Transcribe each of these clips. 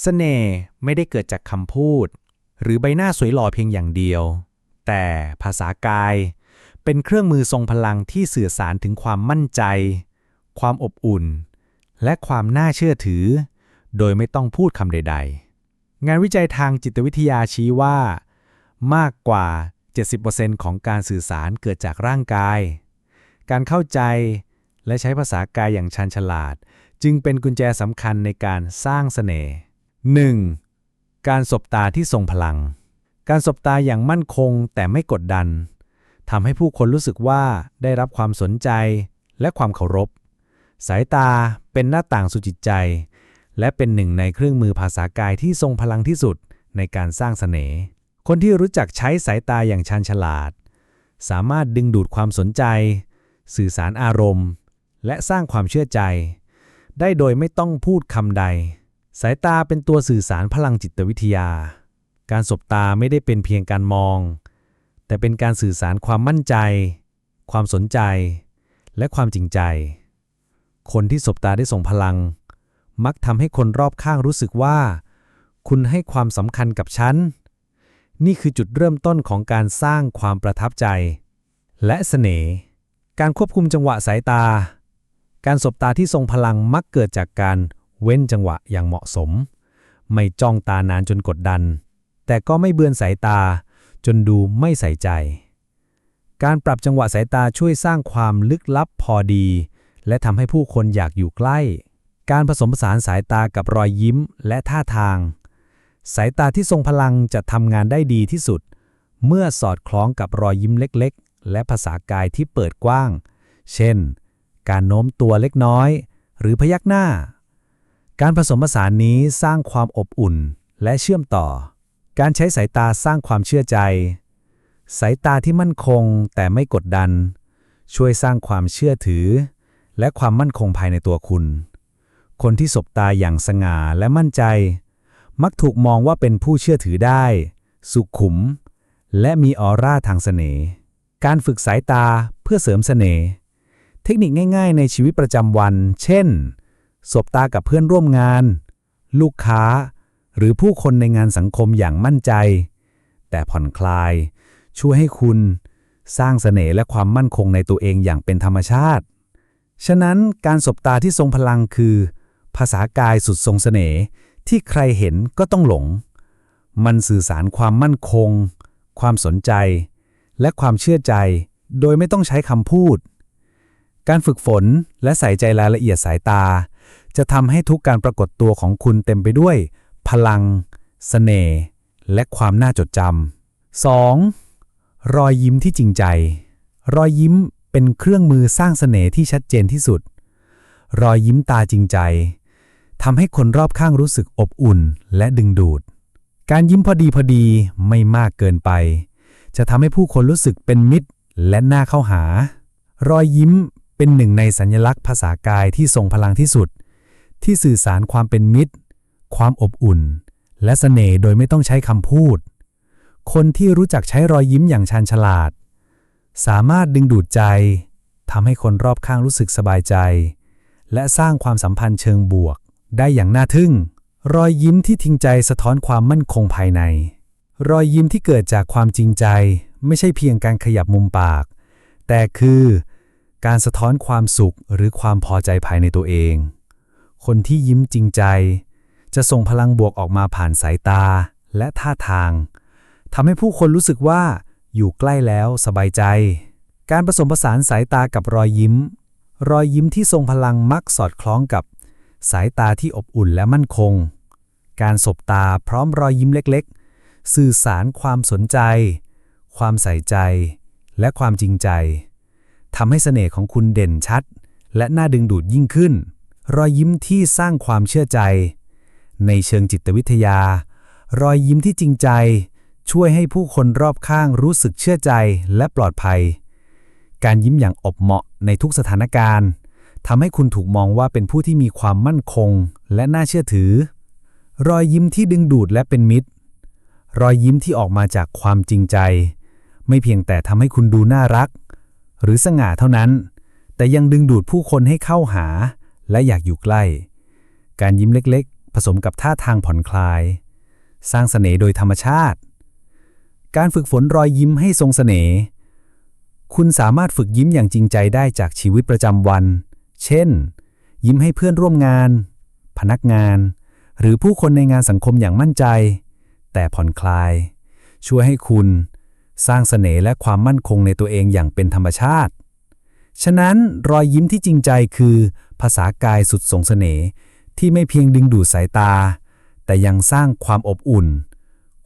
เสน่ห์ไม่ได้เกิดจากคำพูด หรือใบหน้าสวยหล่อเพียงอย่างเดียว แต่ภาษากาย เป็นเครื่องมือทรงพลังที่สื่อสารถึงความมั่นใจ ความอบอุ่น และความน่าเชื่อถือ โดยไม่ต้องพูดคำใด ๆ งานวิจัยทางจิตวิทยาชี้ว่า มากกว่า 70%ของการสื่อสารเกิดจากร่างกาย การเข้าใจและใช้ภาษากายอย่างชันฉลาด จึงเป็นกุญแจสำคัญในการสร้างเสน่ห์ 1. การสบตาที่ทรงพลัง การสบตาอย่างมั่นคงแต่ไม่กดดันทำให้ผู้คนรู้สึกว่าได้รับความสนใจและความเคารพ สายตาเป็นหน้าต่างสู่จิตใจ และเป็นหนึ่งในเครื่องมือภาษากายที่ทรงพลังที่สุดในการสร้างเสน่ห์คนที่รู้จักใช้สายตาอย่างชันฉลาด สามารถดึงดูดความสนใจ สื่อสารอารมณ์ และสร้างความเชื่อใจ ได้โดยไม่ต้องพูดคำใด สายตาเป็นตัวสื่อสารพลังจิตวิทยา การสบตาไม่ได้เป็นเพียงการมอง แต่เป็นการสื่อสารความมั่นใจ ความสนใจ และความจริงใจ คนที่สบตาได้ส่งพลัง มักทำให้คนรอบข้างรู้สึกว่า คุณให้ความสำคัญกับฉัน นี่คือจุดเริ่มต้นของการสร้างความประทับใจ และเสน่ห์ การควบคุมจังหวะสายตา การสบตาที่ทรงพลังมักเกิดจากการ เว้นจังหวะอย่างเหมาะสม ไม่จ้องตานานจนกดดัน แต่ก็ไม่เบือนสายตา จนดูไม่ใส่ใจ การปรับจังหวะสายตาช่วยสร้างความลึกลับพอดี และทำให้ผู้คนอยากอยู่ใกล้ การผสมผสานสายตากับรอยยิ้มและท่าทาง สายตาที่ทรงพลังจะทำงานได้ดีที่สุด เมื่อสอดคล้องกับรอยยิ้มเล็กๆ และภาษากายที่เปิดกว้าง เช่น การโน้มตัวเล็กน้อย หรือพยักหน้า การผสมผสานนี้สร้างความอบอุ่นและเชื่อมต่อ การใช้สายตาสร้างความเชื่อใจ สายตาที่มั่นคงแต่ไม่กดดัน ช่วยสร้างความเชื่อถือ และความมั่นคงภายในตัวคุณ คนที่สบตาอย่างสง่าและมั่นใจ มักถูกมองว่าเป็นผู้เชื่อถือได้ สุขุม และมีออร่าทางเสน่ห์การฝึกสายตาเพื่อเสริมเสน่ห์เทคนิคง่าย ๆ ในชีวิตประจำวัน เช่น สบตากับเพื่อนร่วมงาน ลูกค้า หรือผู้คนในงานสังคมอย่างมั่นใจ แต่ผ่อนคลาย ช่วยให้คุณ สร้างเสน่ห์และความมั่นคงในตัวเองอย่างเป็นธรรมชาติ ฉะนั้นการสบตาที่ทรงพลังคือ ภาษากายสุดทรงเสน่ห์ที่ใครเห็นก็ต้องหลง มันสื่อสารความมั่นคง ความสนใจ และความเชื่อใจ โดยไม่ต้องใช้คำพูด การฝึกฝนและใส่ใจรายละเอียดสายตา จะทำให้ทุกการปรากฏตัวของคุณเต็มไปด้วย พลังเสน่ห์และความน่าจดจำ 2. รอยยิ้มที่จริงใจ รอยยิ้มเป็นเครื่องมือสร้างเสน่ห์ที่ชัดเจนที่สุด รอยยิ้มตาจริงใจทำให้คนรอบข้างรู้สึกอบอุ่นและดึงดูด การยิ้มพอดีพอดีไม่มากเกินไป จะทำให้ผู้คนรู้สึกเป็นมิตรและน่าเข้าหา รอยยิ้มเป็นหนึ่งในสัญลักษณ์ภาษากายที่ทรงพลังที่สุด ที่สื่อสารความเป็นมิตร ความอบอุ่น และเสน่ห์โดยไม่ต้องใช้คำพูด คนที่รู้จักใช้รอยยิ้มอย่างชาญฉลาด สามารถดึงดูดใจทำให้คนรอบข้างรู้สึกสบายใจ และสร้างความสัมพันธ์เชิงบวก ได้อย่างน่าทึ่ง รอยยิ้มที่ทิ้งใจสะท้อนความมั่นคงภายใน รอยยิ้มที่เกิดจากความจริงใจ ไม่ใช่เพียงการขยับมุมปาก แต่คือ การสะท้อนความสุขหรือความพอใจภายในตัวเอง คนที่ยิ้มจริงใจ จะส่งพลังบวกออกมาผ่านสายตาและท่าทางทำให้ผู้คนรู้สึกว่าอยู่ใกล้แล้วสบายใจ การผสมผสานสายตากับรอยยิ้ม รอยยิ้มที่ทรงพลังมักสอดคล้องกับ สายตาที่อบอุ่นและมั่นคง การสบตาพร้อมรอยยิ้มเล็กๆ สื่อสารความสนใจ ความใส่ใจ และความจริงใจทำให้เสน่ห์ของคุณเด่นชัด และน่าดึงดูดยิ่งขึ้น รอยยิ้มที่สร้างความเชื่อใจ ในเชิงจิตวิทยา รอยยิ้มที่จริงใจ ช่วยให้ผู้คนรอบข้างรู้สึกเชื่อใจและปลอดภัย การยิ้มอย่างอบเหมาะในทุกสถานการณ์ทำให้คุณถูกมองว่าเป็นผู้ที่มีความมั่นคงและน่าเชื่อถือ รอยยิ้มที่ดึงดูดและเป็นมิตร รอยยิ้มที่ออกมาจากความจริงใจ ไม่เพียงแต่ทำให้คุณดูน่ารัก หรือสง่าเท่านั้น แต่ยังดึงดูดผู้คนให้เข้าหา และอยากอยู่ใกล้ การยิ้มเล็กๆ ผสมกับท่าทางผ่อนคลาย สร้างเสน่ห์โดยธรรมชาติ การฝึกฝนรอยยิ้มให้ทรงเสน่ห์คุณสามารถฝึกยิ้มอย่างจริงใจได้จากชีวิตประจำวัน เช่น ยิ้มให้เพื่อนร่วมงาน พนักงาน หรือผู้คนในงานสังคมอย่างมั่นใจ แต่ผ่อนคลาย ช่วยให้คุณ สร้างเสน่ห์และความมั่นคงในตัวเองอย่างเป็นธรรมชาติ ฉะนั้นรอยยิ้มที่จริงใจคือ ภาษากายสุดทรงเสน่ห์ที่ไม่เพียงดึงดูดสายตา แต่ยังสร้างความอบอุ่น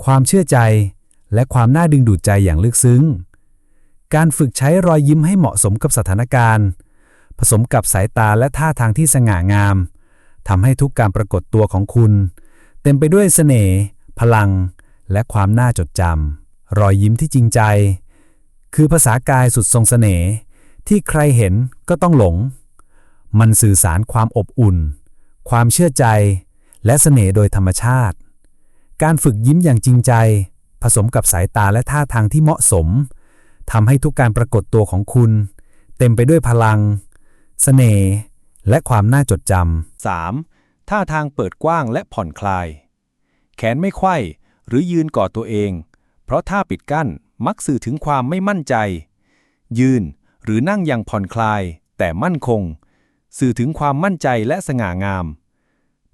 ความเชื่อใจ และความน่าดึงดูดใจอย่างลึกซึ้ง การฝึกใช้รอยยิ้มให้เหมาะสมกับสถานการณ์ ผสมกับสายตาและท่าทางที่สง่างามทำให้ทุกการปรากฏตัวของคุณ เต็มไปด้วยเสน่ห์ พลัง และความน่าจดจำรอยยิ้มที่จริงใจ คือภาษากายสุดทรงเสน่ห์ ที่ใครเห็นก็ต้องหลง มันสื่อสารความอบอุ่น ความเชื่อใจ และเสน่ห์โดยธรรมชาติ การฝึกยิ้มอย่างจริงใจ ผสมกับสายตาและท่าทางที่เหมาะสมทำให้ทุกการปรากฏตัวของคุณ เต็มไปด้วยพลังเสน่ห์และความน่าจดจำ 3. ท่าทางเปิดกว้างและผ่อนคลาย แขนไม่ไขว้หรือยืนกอดตัวเอง เพราะท่าปิดกั้นมักสื่อถึงความไม่มั่นใจ ยืน หรือนั่งอย่างผ่อนคลาย แต่มั่นคง สื่อถึงความมั่นใจและสง่างาม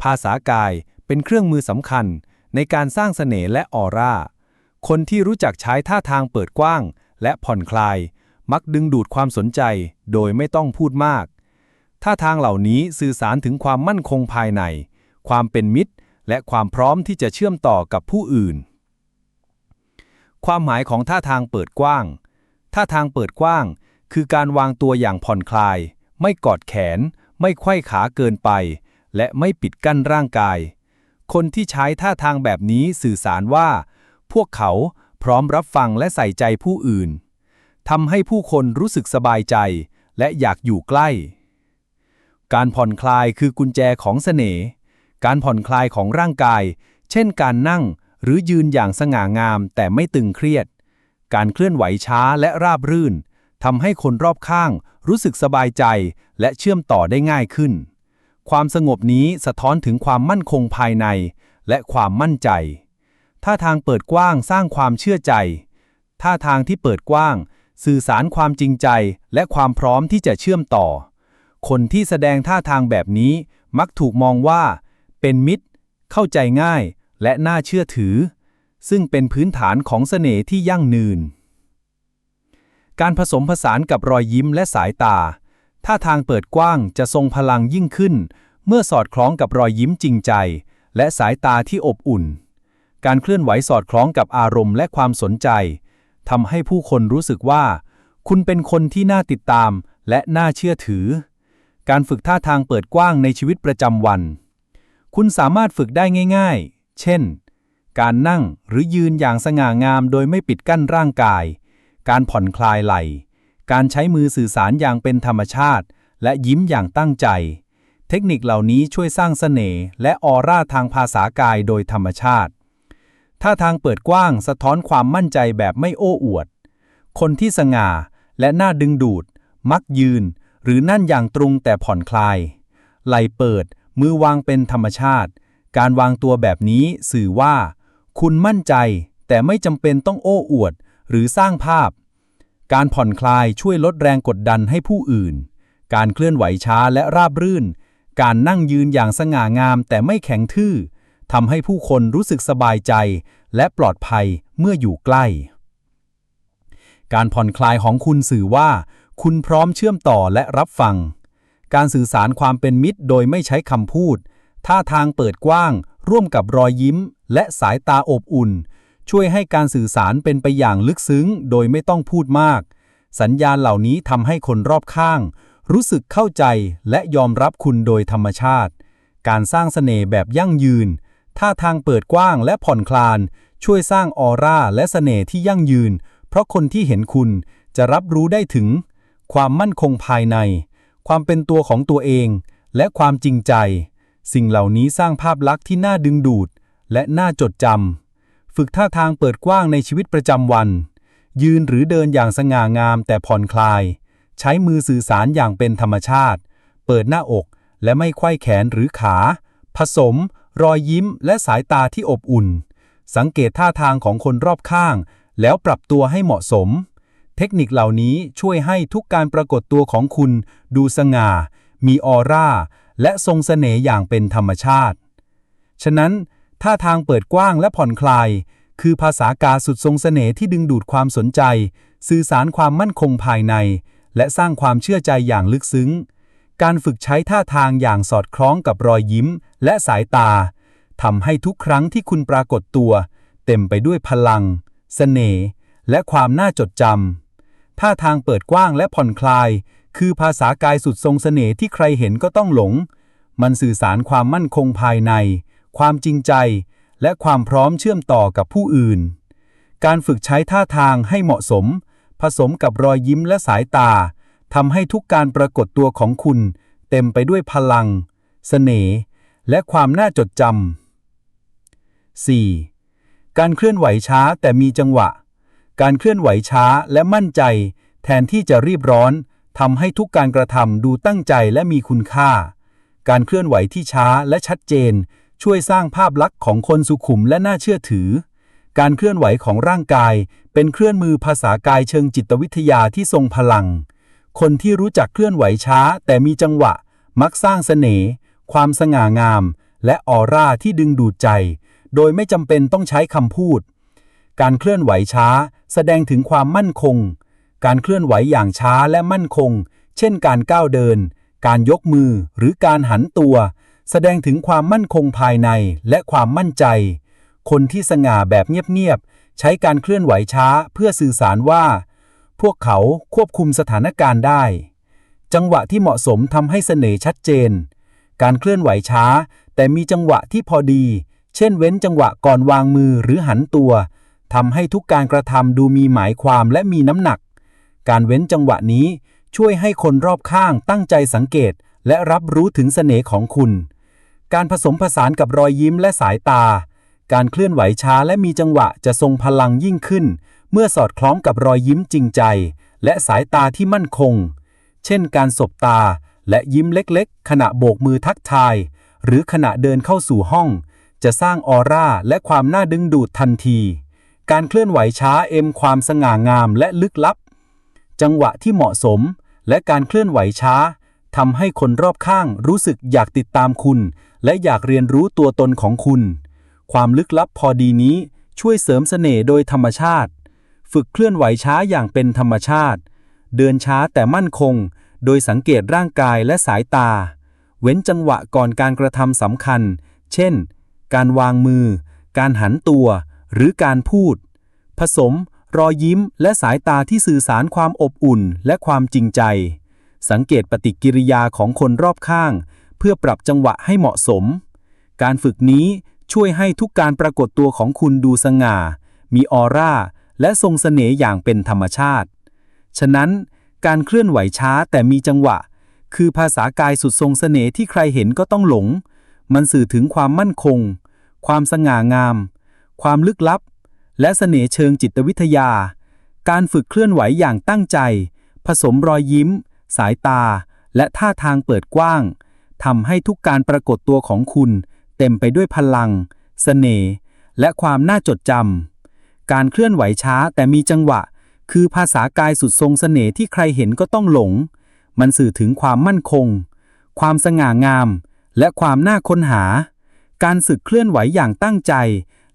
ภาษากายเป็นเครื่องมือสำคัญในการสร้างเสน่ห์และออร่า คนที่รู้จักใช้ท่าทางเปิดกว้าง และผ่อนคลาย มักดึงดูดความสนใจ โดยไม่ต้องพูดมาก ท่าทางเหล่านี้สื่อสารถึงความมั่นคงภายใน ความเป็นมิตร และความพร้อมที่จะเชื่อมต่อกับผู้อื่น ความหมายของท่าทางเปิดกว้าง ท่าทางเปิดกว้าง คือการวางตัวอย่างผ่อนคลาย ไม่กอดแขน ไม่ไขว้ขาเกินไป และไม่ปิดกั้นร่างกาย คนที่ใช้ท่าทางแบบนี้สื่อสารว่า พวกเขาพร้อมรับฟังและใส่ใจผู้อื่นทำให้ผู้คนรู้สึกสบายใจ และอยากอยู่ใกล้ การผ่อนคลายคือกุญแจของเสน่ห์การผ่อนคลายของร่างกาย เช่นการนั่งหรือยืนอย่างสง่างามแต่ไม่ตึงเครียด การเคลื่อนไหวช้าและราบรื่น ทำให้คนรอบข้างรู้สึกสบายใจและเชื่อมต่อได้ง่ายขึ้น ความสงบนี้สะท้อนถึงความมั่นคงภายใน และความมั่นใจ ท่าทางเปิดกว้างสร้างความเชื่อใจ ท่าทางที่เปิดกว้าง สื่อสารความจริงใจและความพร้อมที่จะเชื่อมต่อ คนที่แสดงท่าทางแบบนี้มักถูกมองว่า เป็นมิตร เข้าใจง่าย และน่าเชื่อถือ ซึ่งเป็นพื้นฐานของเสน่ห์ที่ยั่งยืน การผสมผสานกับรอยยิ้มและสายตา ท่าทางเปิดกว้างจะทรงพลังยิ่งขึ้น เมื่อสอดคล้องกับรอยยิ้มจริงใจ และสายตาที่อบอุ่น การเคลื่อนไหวสอดคล้องกับอารมณ์และความสนใจทำให้ผู้คนรู้สึกว่า คุณเป็นคนที่น่าติดตามและน่าเชื่อถือ การฝึกท่าทางเปิดกว้างในชีวิตประจำวัน คุณสามารถฝึกได้ง่าย ๆ เช่น การนั่งหรือยืนอย่างสง่างามโดยไม่ปิดกั้นร่างกาย การผ่อนคลายไหล่การใช้มือสื่อสารอย่างเป็นธรรมชาติ และยิ้มอย่างตั้งใจ เทคนิคเหล่านี้ช่วยสร้างเสน่ห์และออร่าทางภาษากายโดยธรรมชาติท่าทางเปิดกว้างสะท้อนความมั่นใจแบบไม่โอ้อวด คนที่สง่าและน่าดึงดูด มักยืน หรือนั่นอย่างตรงแต่ผ่อนคลาย ไหลเปิด มือวางเป็นธรรมชาติ การวางตัวแบบนี้สื่อว่า คุณมั่นใจ แต่ไม่จำเป็นต้องโอ้อวด หรือสร้างภาพ การผ่อนคลายช่วยลดแรงกดดันให้ผู้อื่น การเคลื่อนไหวช้าและราบรื่น การนั่งยืนอย่างสง่างามแต่ไม่แข็งทื่อทำให้ผู้คนรู้สึกสบายใจ และปลอดภัยเมื่ออยู่ใกล้ การผ่อนคลายของคุณสื่อว่า คุณพร้อมเชื่อมต่อและรับฟัง การสื่อสารความเป็นมิตรโดยไม่ใช้คำพูด ท่าทางเปิดกว้าง ร่วมกับรอยยิ้ม และสายตาอบอุ่น ช่วยให้การสื่อสารเป็นไปอย่างลึกซึ้ง โดยไม่ต้องพูดมาก สัญญาณเหล่านี้ทำให้คนรอบข้าง รู้สึกเข้าใจและยอมรับคุณโดยธรรมชาติ การสร้างเสน่ห์แบบยั่งยืน ท่าทางเปิดกว้างและผ่อนคลาน ช่วยสร้างออร่าและเสน่ห์ที่ยั่งยืน เพราะคนที่เห็นคุณจะรับรู้ได้ถึง ความมั่นคงภายใน ความเป็นตัวของตัวเอง และความจริงใจ สิ่งเหล่านี้สร้างภาพลักษณ์ที่น่าดึงดูด และน่าจดจำ ฝึกท่าทางเปิดกว้างในชีวิตประจำวัน ยืนหรือเดินอย่างสง่างามแต่ผ่อนคลาย ใช้มือสื่อสารอย่างเป็นธรรมชาติ เปิดหน้าอกและไม่ไขว้แขนหรือขา ผสม รอยยิ้มและสายตาที่อบอุ่น สังเกตท่าทางของคนรอบข้าง แล้วปรับตัวให้เหมาะสม เทคนิคเหล่านี้ช่วยให้ทุกการปรากฏตัวของคุณดูสง่า มีออร่า และทรงเสน่ห์อย่างเป็นธรรมชาติ ฉะนั้น ท่าทางเปิดกว้างและผ่อนคลาย คือภาษากาสุดทรงเสน่ห์ที่ดึงดูดความสนใจ สื่อสารความมั่นคงภายใน และสร้างความเชื่อใจอย่างลึกซึ้ง การฝึกใช้ท่าทางอย่างสอดคล้องกับรอยยิ้ม และสายตาทำให้ทุกครั้งที่คุณปรากฏตัว เต็มไปด้วยพลังเสน่ห์และความน่าจดจำท่าทางเปิดกว้างและผ่อนคลาย คือภาษากายสุดทรงเสน่ห์ที่ใครเห็นก็ต้องหลง มันสื่อสารความมั่นคงภายใน ความจริงใจ และความพร้อมเชื่อมต่อกับผู้อื่น การฝึกใช้ท่าทางให้เหมาะสม ผสมกับรอยยิ้มและสายตาทำให้ทุกการปรากฏตัวของคุณ เต็มไปด้วยพลังเสน่ห์และความน่าจดจำ 4. การเคลื่อนไหวช้าแต่มีจังหวะ การเคลื่อนไหวช้าและมั่นใจ แทนที่จะรีบร้อนทำให้ทุกการกระทำดูตั้งใจและมีคุณค่า การเคลื่อนไหวที่ช้าและชัดเจน ช่วยสร้างภาพลักษณ์ของคนสุขุมและน่าเชื่อถือ การเคลื่อนไหวของร่างกาย เป็นเครื่องมือภาษากายเชิงจิตวิทยาที่ทรงพลัง คนที่รู้จักเคลื่อนไหวช้า แต่มีจังหวะ มักสร้างเสน่ห์ความสง่างาม และออร่าที่ดึงดูดใจ โดยไม่จำเป็นต้องใช้คำพูด การเคลื่อนไหวช้า แสดงถึงความมั่นคง การเคลื่อนไหวอย่างช้าและมั่นคง เช่น การก้าวเดิน การยกมือหรือการหันตัว แสดงถึงความมั่นคงภายในและความมั่นใจ คนที่สง่าแบบเงียบๆ ใช้การเคลื่อนไหวช้าเพื่อสื่อสารว่า พวกเขาควบคุมสถานการณ์ได้ จังหวะที่เหมาะสมทำให้เสน่ห์ชัดเจน การเคลื่อนไหวช้า แต่มีจังหวะที่พอดี เช่นเว้นจังหวะก่อนวางมือหรือหันตัวทำให้ทุกการกระทำดูมีหมายความและมีน้ำหนัก การเว้นจังหวะนี้ช่วยให้คนรอบข้างตั้งใจสังเกต และรับรู้ถึงเสน่ห์ของคุณ การผสมผสานกับรอยยิ้มและสายตา การเคลื่อนไหวช้าและมีจังหวะจะทรงพลังยิ่งขึ้น เมื่อสอดคล้องกับรอยยิ้มจริงใจ และสายตาที่มั่นคง เช่น การสบตาและยิ้มเล็กๆ ขณะโบกมือทักทาย หรือขณะเดินเข้าสู่ห้อง จะสร้างออร่าและความน่าดึงดูดทันที การเคลื่อนไหวช้าเอ็มความสง่างามและลึกลับ จังหวะที่เหมาะสม และการเคลื่อนไหวช้า ทำให้คนรอบข้างรู้สึกอยากติดตามคุณ และอยากเรียนรู้ตัวตนของคุณ ความลึกลับพอดีนี้ช่วยเสริมเสน่ห์โดยธรรมชาติ ฝึกเคลื่อนไหวช้าอย่างเป็นธรรมชาติ เดินช้าแต่มั่นคง โดยสังเกตร่างกายและสายตา เว้นจังหวะก่อนการกระทำสำคัญ เช่น การวางมือ การหันตัว หรือการพูด ผสม รอยยิ้มและสายตาที่สื่อสารความอบอุ่นและความจริงใจ สังเกตปฏิกิริยาของคนรอบข้าง เพื่อปรับจังหวะให้เหมาะสม การฝึกนี้ช่วยให้ทุกการปรากฏตัวของคุณดูสง่า มีออร่า และทรงเสน่ห์อย่างเป็นธรรมชาติ ฉะนั้นการเคลื่อนไหวช้าแต่มีจังหวะ คือภาษากายสุดทรงเสน่ห์ที่ใครเห็นก็ต้องหลง มันสื่อถึงความมั่นคง ความสง่างาม ความลึกลับ และเสน่ห์เชิงจิตวิทยา การฝึกเคลื่อนไหวอย่างตั้งใจ ผสมรอยยิ้ม สายตา และท่าทางเปิดกว้างทำให้ทุกการปรากฏตัวของคุณเต็มไปด้วยพลังเสน่ห์และความน่าจดจำการเคลื่อนไหวช้าแต่มีจังหวะ คือภาษากายสุดทรงเสน่ห์ที่ใครเห็นก็ต้องหลง มันสื่อถึงความมั่นคง ความสง่างาม และความน่าค้นหา การสึกเคลื่อนไหวอย่างตั้งใจ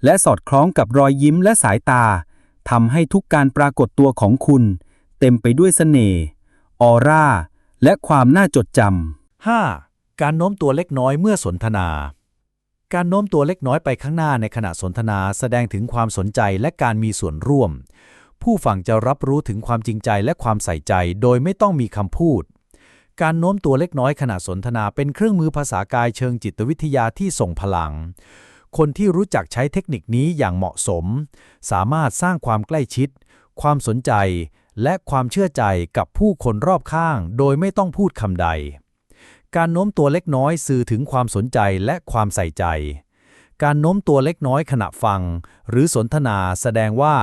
และสอดคล้องกับรอยยิ้มและสายตาทำให้ทุกการปรากฏตัวของคุณ เต็มไปด้วยเสน่ห์ ออร่า และความน่าจดจำ 5. การโน้มตัวเล็กน้อยเมื่อสนทนา การโน้มตัวเล็กน้อยไปข้างหน้าในขณะสนทนาแสดงถึงความสนใจและการมีส่วนร่วม ผู้ฟังจะรับรู้ถึงความจริงใจและความใส่ใจโดยไม่ต้องมีคำพูด การโน้มตัวเล็กน้อยขณะสนทนาเป็นเครื่องมือภาษากายเชิงจิตวิทยาที่ส่งพลังคนที่รู้จักใช้เทคนิคนี้อย่างเหมาะสม สามารถสร้างความใกล้ชิด ความสนใจ และความเชื่อใจกับผู้คนรอบข้างโดยไม่ต้องพูดคำใด การโน้มตัวเล็กน้อยสื่อถึงความสนใจและความใส่ใจ การโน้มตัวเล็กน้อยขณะฟัง หรือสนทนาแสดงว่า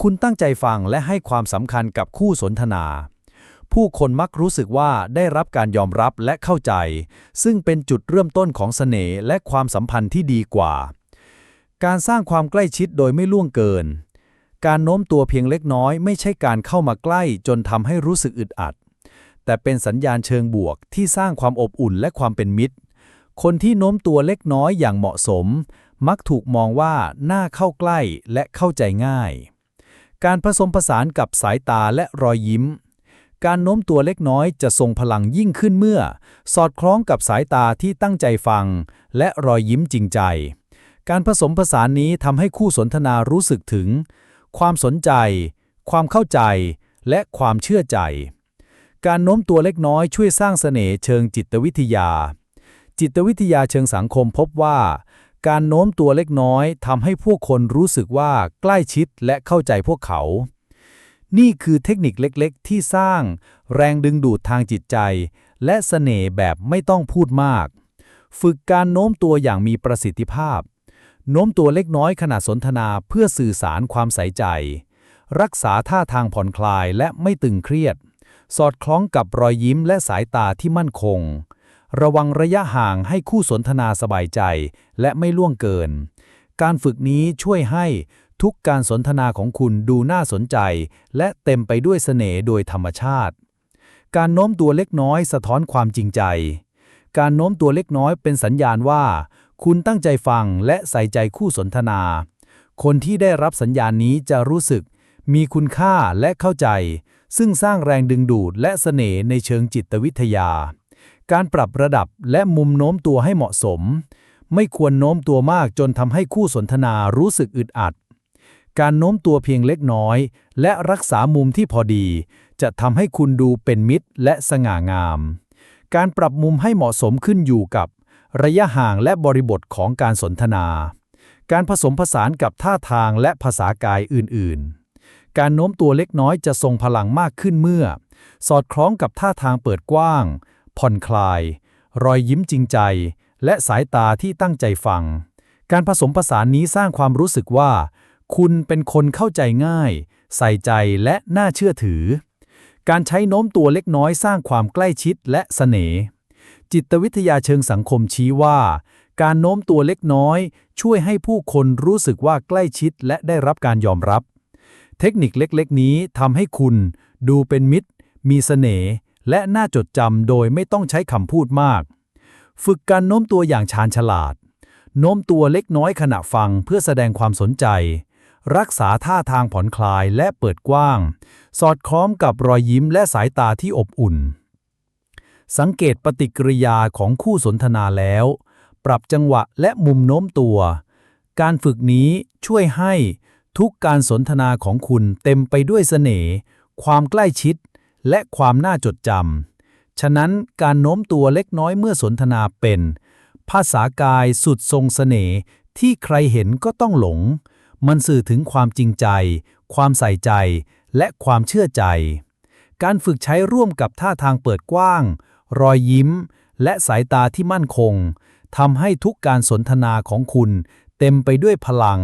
คุณตั้งใจฟังและให้ความสำคัญกับคู่สนทนา ผู้คนมักรู้สึกว่าได้รับการยอมรับและเข้าใจ ซึ่งเป็นจุดเริ่มต้นของเสน่ห์และความสัมพันธ์ที่ดีกว่า การสร้างความใกล้ชิดโดยไม่ล่วงเกิน การโน้มตัวเพียงเล็กน้อย ไม่ใช่การเข้ามาใกล้จนทำให้รู้สึกอึดอัด แต่เป็นสัญญาณเชิงบวกที่สร้างความอบอุ่นและความเป็นมิตร คนที่โน้มตัวเล็กน้อยอย่างเหมาะสม มักถูกมองว่าน่าเข้าใกล้และเข้าใจง่าย การผสมผสานกับสายตาและรอยยิ้ม การโน้มตัวเล็กน้อยจะทรงพลังยิ่งขึ้นเมื่อ สอดคล้องกับสายตาที่ตั้งใจฟัง และรอยยิ้มจริงใจ การผสมผสานนี้ทำให้คู่สนทนารู้สึกถึง ความสนใจ ความเข้าใจ และความเชื่อใจ การโน้มตัวเล็กน้อยช่วยสร้างเสน่ห์เชิงจิตวิทยา จิตวิทยาเชิงสังคมพบว่า การโน้มตัวเล็กน้อยทำให้ผู้คนรู้สึกว่าใกล้ชิดและเข้าใจพวกเขา นี่คือเทคนิคเล็กๆ ที่สร้างแรงดึงดูดทางจิตใจ และเสน่ห์แบบไม่ต้องพูดมาก ฝึกการโน้มตัวอย่างมีประสิทธิภาพ โน้มตัวเล็กน้อยขณะสนทนาเพื่อสื่อสารความใส่ใจ รักษาท่าทางผ่อนคลายและไม่ตึงเครียด สอดคล้องกับรอยยิ้มและสายตาที่มั่นคง ระวังระยะห่างให้คู่สนทนาสบายใจและไม่ล่วงเกิน การฝึกนี้ช่วยให้ทุกการสนทนาของคุณดูน่าสนใจ และเต็มไปด้วยเสน่ห์โดยธรรมชาติ การโน้มตัวเล็กน้อยสะท้อนความจริงใจ การโน้มตัวเล็กน้อยเป็นสัญญาณว่า คุณตั้งใจฟังและใส่ใจคู่สนทนา คนที่ได้รับสัญญาณนี้จะรู้สึก มีคุณค่าและเข้าใจ ซึ่งสร้างแรงดึงดูดและเสน่ห์ในเชิงจิตวิทยา การปรับระดับและมุมโน้มตัวให้เหมาะสม ไม่ควรโน้มตัวมากจนทำให้คู่สนทนารู้สึกอึดอัด การโน้มตัวเพียงเล็กน้อย และรักษามุมที่พอดี จะทำให้คุณดูเป็นมิตรและสง่างาม การปรับมุมให้เหมาะสมขึ้นอยู่กับ ระยะห่างและบริบทของการสนทนา การผสมผสานกับท่าทางและภาษากายอื่นๆ การโน้มตัวเล็กน้อยจะทรงพลังมากขึ้นเมื่อ สอดคล้องกับท่าทางเปิดกว้าง ผ่อนคลาย รอยยิ้มจริงใจ และสายตาที่ตั้งใจฟัง การผสมผสานนี้สร้างความรู้สึกว่า คุณเป็นคนเข้าใจง่าย ใส่ใจและน่าเชื่อถือ การใช้โน้มตัวเล็กน้อยสร้างความใกล้ชิดและเสน่ห์ จิตวิทยาเชิงสังคมชี้ว่า การโน้มตัวเล็กน้อย ช่วยให้ผู้คนรู้สึกว่าใกล้ชิดและได้รับการยอมรับ เทคนิคเล็กๆ นี้ทำให้คุณดูเป็นมิตร มีเสน่ห์และน่าจดจำโดยไม่ต้องใช้คำพูดมาก ฝึกการโน้มตัวอย่างชาญฉลาด โน้มตัวเล็กน้อยขณะฟังเพื่อแสดงความสนใจ รักษาท่าทางผ่อนคลายและเปิดกว้าง สอดคล้องกับรอยยิ้มและสายตาที่อบอุ่น สังเกตปฏิกิริยาของคู่สนทนาแล้ว ปรับจังหวะและมุมโน้มตัว การฝึกนี้ช่วยให้ทุกการสนทนาของคุณเต็มไปด้วยเสน่ห์ความใกล้ชิด และความน่าจดจำ ฉะนั้นการโน้มตัวเล็กน้อยเมื่อสนทนาเป็น ภาษากายสุดทรงเสน่ห์ที่ใครเห็นก็ต้องหลง มันสื่อถึงความจริงใจ ความใส่ใจ และความเชื่อใจ การฝึกใช้ร่วมกับท่าทางเปิดกว้าง รอยยิ้ม และสายตาที่มั่นคงทำให้ทุกการสนทนาของคุณ เต็มไปด้วยพลัง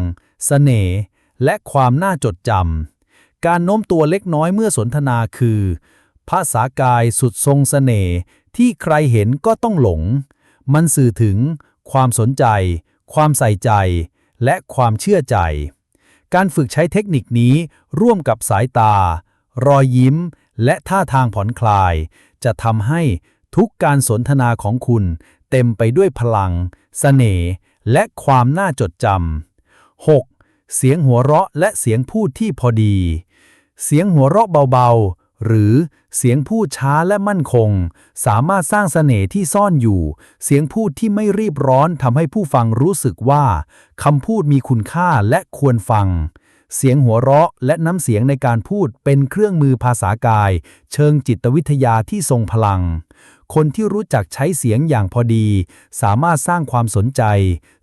เสน่ห์และความน่าจดจำการโน้มตัวเล็กน้อยเมื่อสนทนาคือ ภาษากายสุดทรงเสน่ห์ที่ใครเห็นก็ต้องหลง มันสื่อถึง ความสนใจ ความใส่ใจ และความเชื่อใจ การฝึกใช้เทคนิคนี้ร่วมกับสายตา รอยยิ้ม และท่าทางผ่อนคลาย จะทำให้ทุกการสนทนาของคุณเต็มไปด้วยพลังเสน่ห์และความน่าจดจำ 6. เสียงหัวเราะและเสียงพูดที่พอดี เสียงหัวเราะเบาๆ หรือเสียงพูดช้าและมั่นคง สามารถสร้างเสน่ห์ที่ซ่อนอยู่ เสียงพูดที่ไม่รีบร้อนทำให้ผู้ฟังรู้สึกว่าคำพูดมีคุณค่าและควรฟัง เสียงหัวเราะและน้ำเสียงในการพูดเป็นเครื่องมือภาษากาย เชิงจิตวิทยาที่ทรงพลัง คนที่รู้จักใช้เสียงอย่างพอดี สามารถสร้างความสนใจ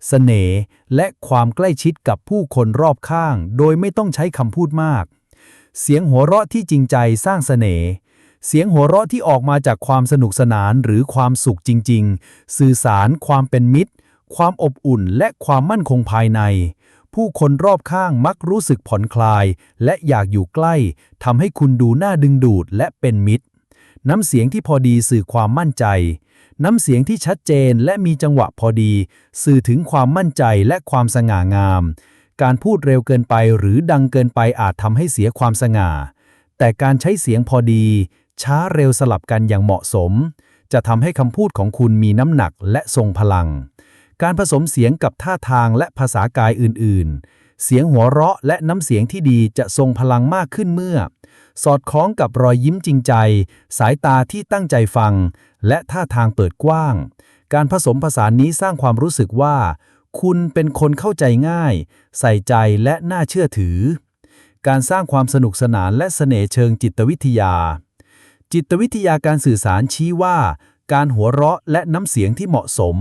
เสน่ห์และความใกล้ชิดกับผู้คนรอบข้าง โดยไม่ต้องใช้คำพูดมาก เสียงหัวเราะที่จริงใจสร้างเสน่ห์เสียงหัวเราะที่ออกมาจากความสนุกสนานหรือความสุขจริง ๆ สื่อสารความเป็นมิตร ความอบอุ่นและความมั่นคงภายใน ผู้คนรอบข้างมักรู้สึกผ่อนคลาย และอยากอยู่ใกล้ทำให้คุณดูน่าดึงดูดและเป็นมิตร น้ำเสียงที่พอดีสื่อความมั่นใจ น้ำเสียงที่ชัดเจนและมีจังหวะพอดี สื่อถึงความมั่นใจและความสง่างาม การพูดเร็วเกินไปหรือดังเกินไปอาจทำให้เสียความสง่า แต่การใช้เสียงพอดี ช้าเร็วสลับกันอย่างเหมาะสม จะทำให้คำพูดของคุณมีน้ำหนักและทรงพลัง การผสมเสียงกับท่าทางและภาษากายอื่น ๆ เสียงหัวเราะและน้ำเสียงที่ดีจะทรงพลังมากขึ้นเมื่อ สอดคล้องกับรอยยิ้มจริงใจ สายตาที่ตั้งใจฟัง และท่าทางเปิดกว้าง การผสมผสานนี้สร้างความรู้สึกว่า คุณเป็นคนเข้าใจง่าย ใส่ใจและน่าเชื่อถือ การสร้างความสนุกสนานและเสน่ห์เชิงจิตวิทยา จิตวิทยาการสื่อสารชี้ว่า การหัวเราะและน้ำเสียงที่เหมาะสม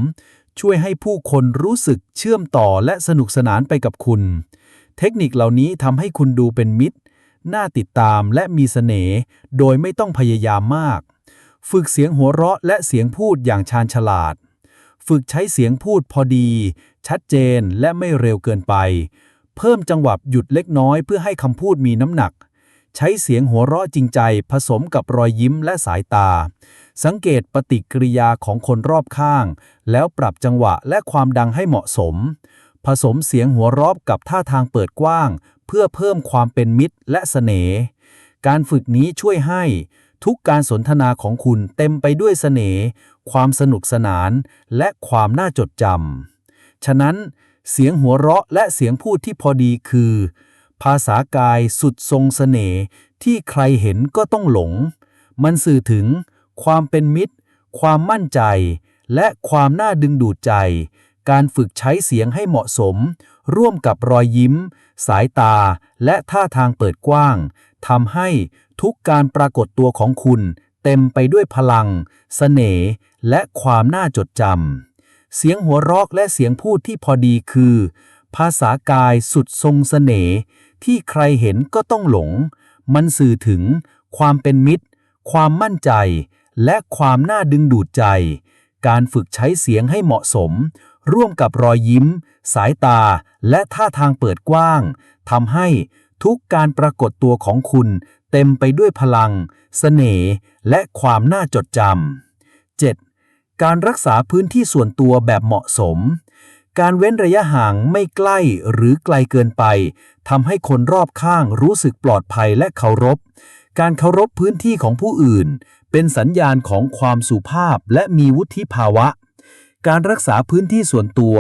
ช่วยให้ผู้คนรู้สึกเชื่อมต่อและสนุกสนานไปกับคุณ เทคนิคเหล่านี้ทำให้คุณดูเป็นมิตร น่าติดตามและมีเสน่ห์โดยไม่ต้องพยายามมาก ฝึกเสียงหัวเราะและเสียงพูดอย่างชาญฉลาด ฝึกใช้เสียงพูดพอดี ชัดเจนและไม่เร็วเกินไป เพิ่มจังหวะหยุดเล็กน้อยเพื่อให้คำพูดมีน้ำหนัก ใช้เสียงหัวเราะจริงใจผสมกับรอยยิ้มและสายตา สังเกตปฏิกิริยาของคนรอบข้าง แล้วปรับจังหวะและความดังให้เหมาะสม ผสมเสียงหัวเราะกับท่าทางเปิดกว้าง เพื่อเพิ่มความเป็นมิตรและเสน่ห์การฝึกนี้ช่วยให้ ทุกการสนทนาของคุณเต็มไปด้วยเสน่ห์ความสนุกสนาน และความน่าจดจำฉะนั้น เสียงหัวเราะและเสียงพูดที่พอดีคือ ภาษากายสุดทรงเสน่ห์ที่ใครเห็นก็ต้องหลง มันสื่อถึง ความเป็นมิตร ความมั่นใจ และความน่าดึงดูดใจ การฝึกใช้เสียงให้เหมาะสม ร่วมกับรอยยิ้ม สายตา และท่าทางเปิดกว้างทำให้ทุกการปรากฏตัวของคุณ เต็มไปด้วยพลังเสน่ห์และความน่าจดจำเสียงหัวเราะและเสียงพูดที่พอดีคือ ภาษากายสุดทรงเสน่ห์ที่ใครเห็นก็ต้องหลง มันสื่อถึงความเป็นมิตร ความมั่นใจ และความน่าดึงดูดใจ การฝึกใช้เสียงให้เหมาะสม ร่วมกับรอยยิ้ม สายตา และท่าทางเปิดกว้างทำให้ทุกการปรากฏตัวของคุณเต็มไปด้วยพลังเสน่ห์และความน่าจดจำ 7. การรักษาพื้นที่ส่วนตัวแบบเหมาะสม การเว้นระยะห่างไม่ใกล้หรือไกลเกินไปทำให้คนรอบข้างรู้สึกปลอดภัยและเคารพ การเคารพพื้นที่ของผู้อื่น เป็นสัญญาณของความสุภาพและมีวุฒิภาวะ การรักษาพื้นที่ส่วนตัว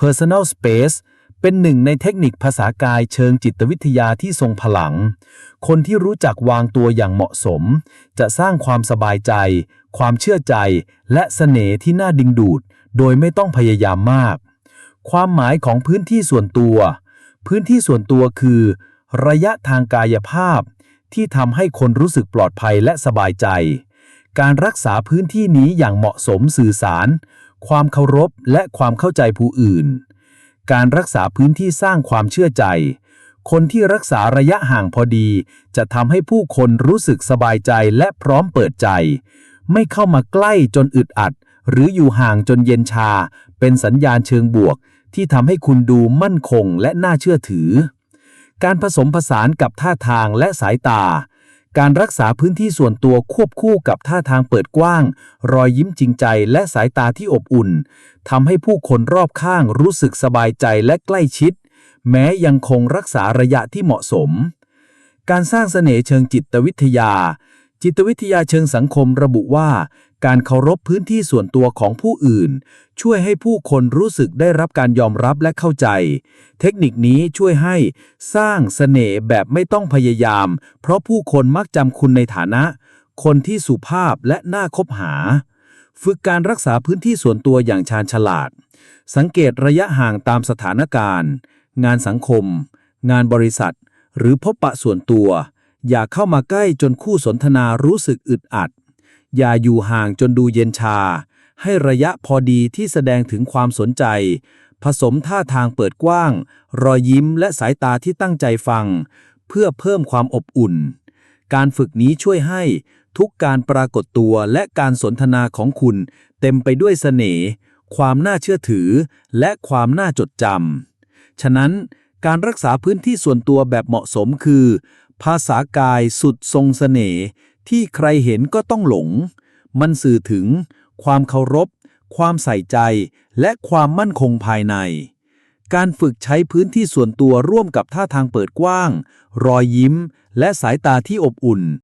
personal space เป็นหนึ่งในเทคนิคภาษากายเชิงจิตวิทยาที่ทรงพลัง คนที่รู้จักวางตัวอย่างเหมาะสม จะสร้างความสบายใจ ความเชื่อใจ และเสน่ห์ที่น่าดึงดูด โดยไม่ต้องพยายามมาก ความหมายของพื้นที่ส่วนตัว พื้นที่ส่วนตัวคือ ระยะทางกายภาพ ที่ทำให้คนรู้สึกปลอดภัยและสบายใจ การรักษาพื้นที่นี้อย่างเหมาะสมสื่อสาร ความเคารพและความเข้าใจผู้อื่น การรักษาพื้นที่สร้างความเชื่อใจ คนที่รักษาระยะห่างพอดี จะทำให้ผู้คนรู้สึกสบายใจและพร้อมเปิดใจ ไม่เข้ามาใกล้จนอึดอัด หรืออยู่ห่างจนเย็นชา เป็นสัญญาณเชิงบวก ที่ทำให้คุณดูมั่นคงและน่าเชื่อถือ การผสมผสานกับท่าทางและสายตา การรักษาพื้นที่ส่วนตัวควบคู่กับท่าทางเปิดกว้าง รอยยิ้มจริงใจและสายตาที่อบอุ่นทำให้ผู้คนรอบข้างรู้สึกสบายใจและใกล้ชิด แม้ยังคงรักษาระยะที่เหมาะสม การสร้างเสน่ห์เชิงจิตวิทยาจิตวิทยาเชิงสังคมระบุว่า การเคารพพื้นที่ส่วนตัวของผู้อื่น ช่วยให้ผู้คนรู้สึกได้รับการยอมรับและเข้าใจ เทคนิคนี้ช่วยให้สร้างเสน่ห์แบบไม่ต้องพยายาม เพราะผู้คนมักจำคุณในฐานะ คนที่สุภาพและน่าคบหา ฝึกการรักษาพื้นที่ส่วนตัวอย่างชาญฉลาด สังเกตระยะห่างตามสถานการณ์ งานสังคม งานบริษัท หรือพบปะส่วนตัว อย่าเข้ามาใกล้จนคู่สนทนารู้สึกอึดอัด อย่าอยู่ห่างจนดูเย็นชา ให้ระยะพอดีที่แสดงถึงความสนใจ ผสมท่าทางเปิดกว้าง รอยยิ้มและสายตาที่ตั้งใจฟัง เพื่อเพิ่มความอบอุ่น การฝึกนี้ช่วยให้ทุกการปรากฏตัวและการสนทนาของคุณเต็มไปด้วยเสน่ห์ ความน่าเชื่อถือ และความน่าจดจำ ฉะนั้นการรักษาพื้นที่ส่วนตัวแบบเหมาะสมคือ ภาษากายสุดทรงเสน่ห์ ที่ใครเห็นก็ต้องหลง มันสื่อถึง ความเคารพ ความใส่ใจ และความมั่นคงภายใน การฝึกใช้พื้นที่ส่วนตัวร่วมกับท่าทางเปิดกว้าง รอยยิ้ม และสายตาที่อบอุ่น